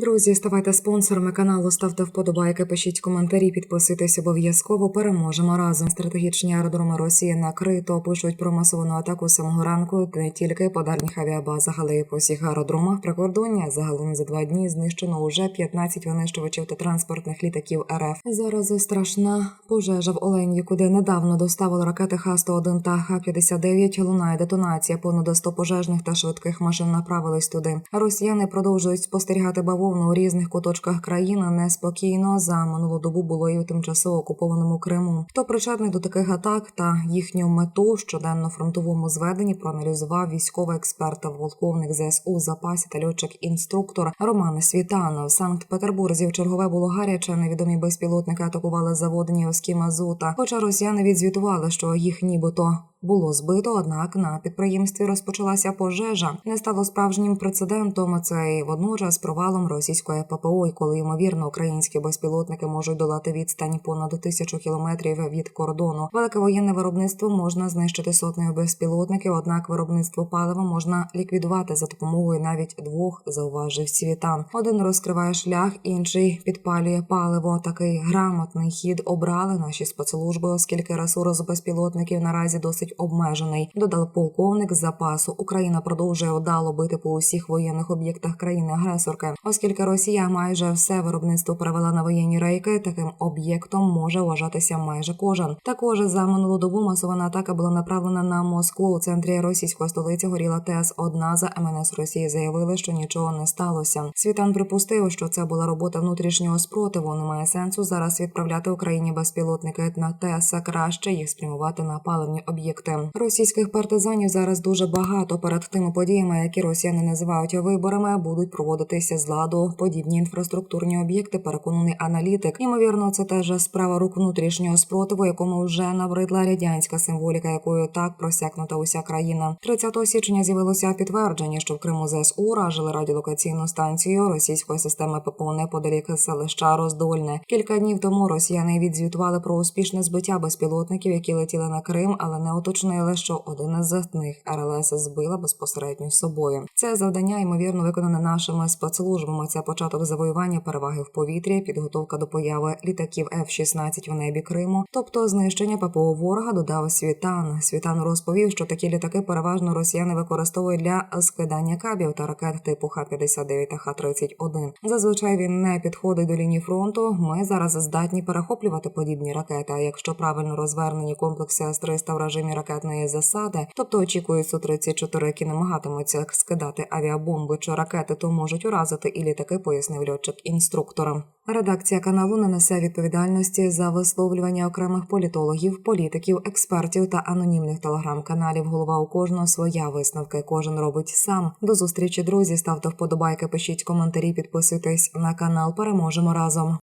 Друзі, ставайте спонсорами каналу, ставте вподобайки, пишіть коментарі, підписуйтесь обов'язково. Переможемо разом. Стратегічні аеродроми Росії накрито. Пишуть про масовану атаку самого ранку. Не тільки по дальніх авіабазах, але й по всіх аеродромах прикордоння. Загалом за два дні знищено уже 15 винищувачів та транспортних літаків РФ. Зараз страшна пожежа в Оленї, куди недавно доставили ракети Х-101 та Х-59. Лунає детонація. Понад 100 пожежних та швидких машин направились туди. Росіяни продовжують спостерігати бавовну у різних куточках країни. Неспокійно за минулу добу було і у тимчасово окупованому Криму. Хто причетний до таких атак та їхню мету щоденно фронтовому зведенні проаналізував військовий експерт та полковник ЗСУ в запасі та льотчик-інструктор Роман Світанов. В Санкт-Петербурзі в чергове було гаряче. Невідомі безпілотники атакували заводені оскі мазута. Хоча росіяни відзвітували, що їх нібито було збито, однак на підприємстві розпочалася пожежа. Не стало справжнім прецедентом. Це і водночас провалом російської ППО, і коли ймовірно українські безпілотники можуть долати відстань понад тисячу кілометрів від кордону. Велике воєнне виробництво можна знищити сотнею безпілотників, однак виробництво палива можна ліквідувати за допомогою навіть двох, зауважив світан. Один розкриває шлях, інший підпалює паливо. Такий грамотний хід обрали наші спецслужби, оскільки ресурс безпілотників наразі досить обмежений. Додав полковник з запасу. Україна продовжує удало бити по усіх воєнних об'єктах країни-агресорки, оскільки Росія майже все виробництво перевела на воєнні рейки. Таким об'єктом може вважатися майже кожен. Також за минулу добу масована атака була направлена на Москву. У центрі російської столиці горіла ТС. Одна за МНС Росії заявили, що нічого не сталося. Світан припустив, що це була робота внутрішнього спротиву. Немає сенсу зараз відправляти Україні безпілотники на ТС. Краще їх спрямувати на паливні об'єкти. Російських партизанів зараз дуже багато. Перед тими подіями, які росіяни називають виборами, будуть проводитися з ладу подібні інфраструктурні об'єкти. Переконаний аналітик. Ймовірно, це теж справа рук внутрішнього спротиву, якому вже набридла радянська символіка, якою так просякнута уся країна. 30 січня з'явилося підтвердження, що в Криму ЗСУ уражили радіолокаційну станцію російської системи ППО неподалік селища Роздольне. Кілька днів тому росіяни відзвітували про успішне збиття безпілотників, які летіли на Крим, але не уточнили, що один із них РЛС збила безпосередньо з собою. Це завдання ймовірно виконане нашими спецслужбами. Це початок завоювання переваги в повітрі, підготовка до появи літаків F-16 в небі Криму, тобто знищення ППО ворога. Додав Світан. Світан розповів, що такі літаки переважно росіяни використовують для скидання кабів та ракет типу Х-59 та Х-31. Зазвичай він не підходить до лінії фронту. Ми зараз здатні перехоплювати подібні ракети. А якщо правильно розвернені комплекси С-300 в режимі ракетної засади, тобто очікують су 34 які намагатимуться скидати авіабомби чи ракети, то можуть уразити і літаки, пояснив льотчик інструкторам. Редакція каналу не несе відповідальності за висловлювання окремих політологів, політиків, експертів та анонімних телеграм-каналів. Голова у кожного своя висновка. Кожен робить сам. До зустрічі, друзі. Ставте вподобайки, пишіть коментарі, підписуйтесь на канал. Переможемо разом.